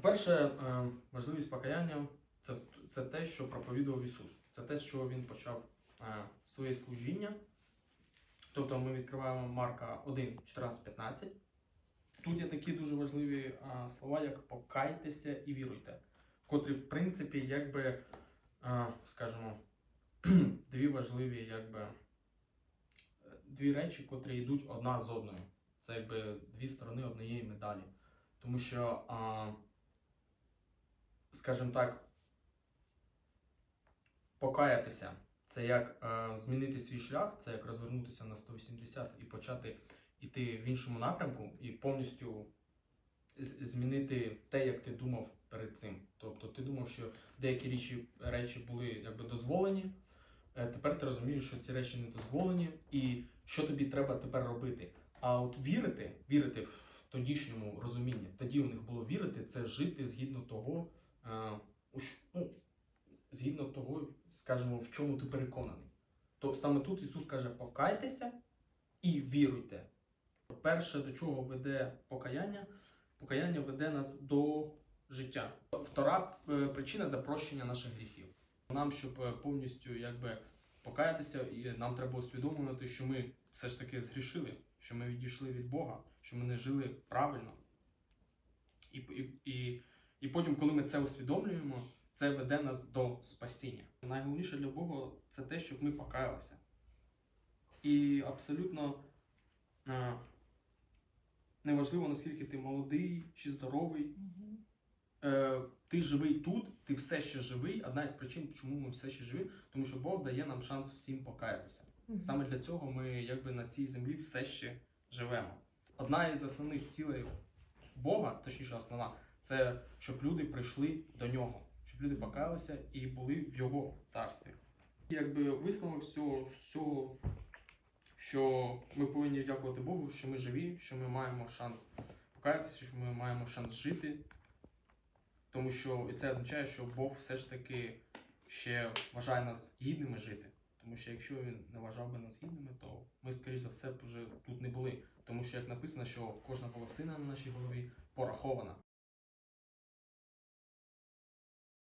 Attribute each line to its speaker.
Speaker 1: По-перше, е, важливість покаяння це, це те, що проповідував Ісус. Це те, з чого Він почав е, своє служіння. Тобто ми відкриваємо Марка 1, 14, 15. Тут є такі дуже важливі е, слова, як покайтеся і віруйте, котрі, в принципі, якби, скажімо, дві важливі, якби, дві речі, котрі йдуть одна з одною. Це якби дві сторони однієї медалі. Тому що, скажімо так, покаятися це як е, змінити свій шлях, це як розвернутися на 180 і почати йти в іншому напрямку і повністю змінити те, як ти думав перед цим. Тобто ти думав, що деякі речі, речі були якби дозволені. е, Тепер ти розумієш, що ці речі не дозволені, і що тобі треба тепер робити. А от вірити, вірити в тодішньому розумінні, тоді у них було вірити, це жити згідно того, ну, згідно того, скажімо, в чому ти переконаний. То саме тут Ісус каже: покайтеся і віруйте. Перше, до чого веде покаяння, покаяння веде нас до життя. Втора е, причина це прощення наших гріхів. Нам, щоб е, повністю якби покаятися, і нам треба усвідомлювати, що ми все ж таки згрішили, що ми відійшли від Бога, що ми не жили правильно. І, і, і потім, коли ми це усвідомлюємо, це веде нас до спасіння. Найголовніше для Бога це те, щоб ми покаялися. І абсолютно е, неважливо, наскільки ти молодий чи здоровий, е, ти живий тут, ти все ще живий. Одна із причин, чому ми все ще живі, тому що Бог дає нам шанс всім покаятися. Саме для цього ми якби на цій землі все ще живемо. Одна із основних цілей Бога, точніше основна, це щоб люди прийшли до нього, щоб люди покаялися і були в його царстві. Якби висновок всього, всього, що ми повинні дякувати Богу, що ми живі, що ми маємо шанс покаятися, що ми маємо шанс жити. Тому що і це означає, що Бог все ж таки ще вважає нас гідними жити. Тому що якщо він не вважав би нас гідними, то ми, скоріш за все, б вже тут не були. Тому що як написано, що кожна волосина на нашій голові порахована.